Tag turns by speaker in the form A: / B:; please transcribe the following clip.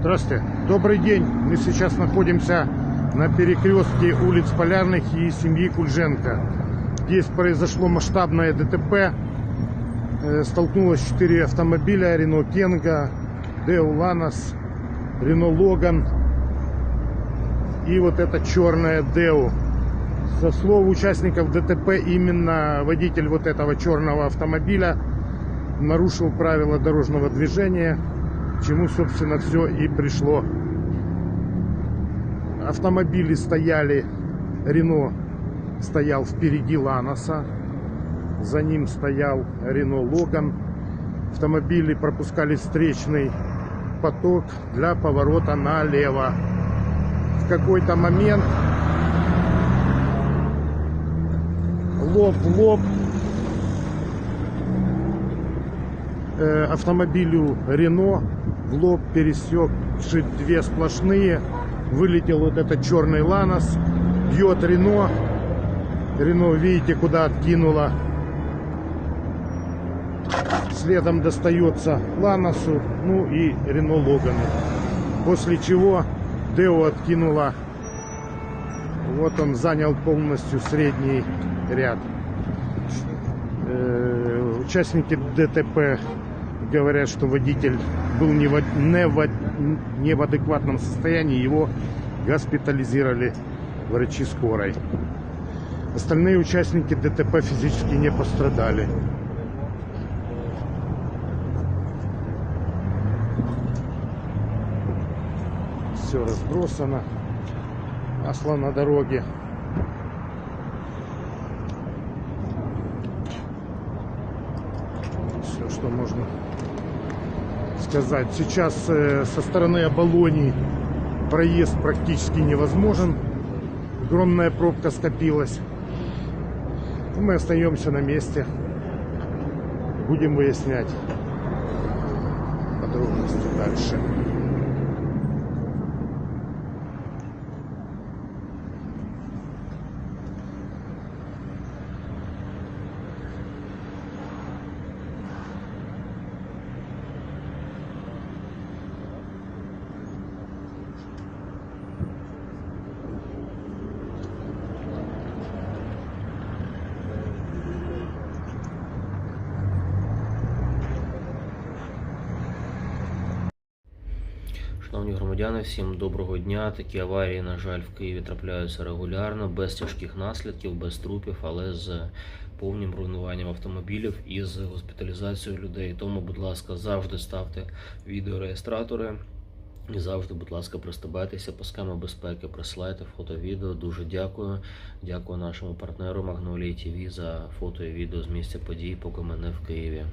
A: Здравствуйте.
B: Добрый день. Мы сейчас находимся на перекрестке улиц Полярных и семьи Кульженко. Здесь произошло масштабное ДТП. Э, Столкнулось четыре автомобиля. Рено Кенга, Део Ланос, Рено Логан и вот эта черная Део. Со слов участников ДТП, именно водитель вот этого черного автомобиля нарушил правила дорожного движения, чему, собственно, все и пришло. Автомобили стояли, Рено стоял впереди Ланоса, за ним стоял Рено Логан. Автомобили пропускали встречный поток для поворота налево. В какой-то момент лоб в лоб э, автомобилю Рено в лоб пересек две сплошные. Вылетел вот этот черный Ланос. Бьет Рено. Рено, видите, куда откинуло. Следом достается Ланосу, ну и Рено Логану. После чего Део откинула. Вот он занял полностью средний ряд. Э, Участники ДТП говорят, что водитель был не в, не в, не в адекватном состоянии, его госпитализировали врачи скорой. Остальные участники ДТП физически не пострадали. Все разбросано. Масло на дороге. Все, что можно сказать. Сейчас э, со стороны Оболонии проезд практически невозможен. Огромная пробка скопилась. И мы остаемся на месте. Будем выяснять подробности дальше.
C: Шановні громадяни, всім доброго дня. Такі аварії, на жаль, в Києві трапляються регулярно, без тяжких наслідків, без трупів, але з повним руйнуванням автомобілів і з госпіталізацією людей. Тому, будь ласка, завжди ставте відеореєстратори. І завжди, будь ласка, пристебайтеся пасками безпеки, присилайте фото, відео. Дуже дякую. Дякую нашому партнеру Магнолії ТВ за фото і відео з місця подій, поки мене в Києві.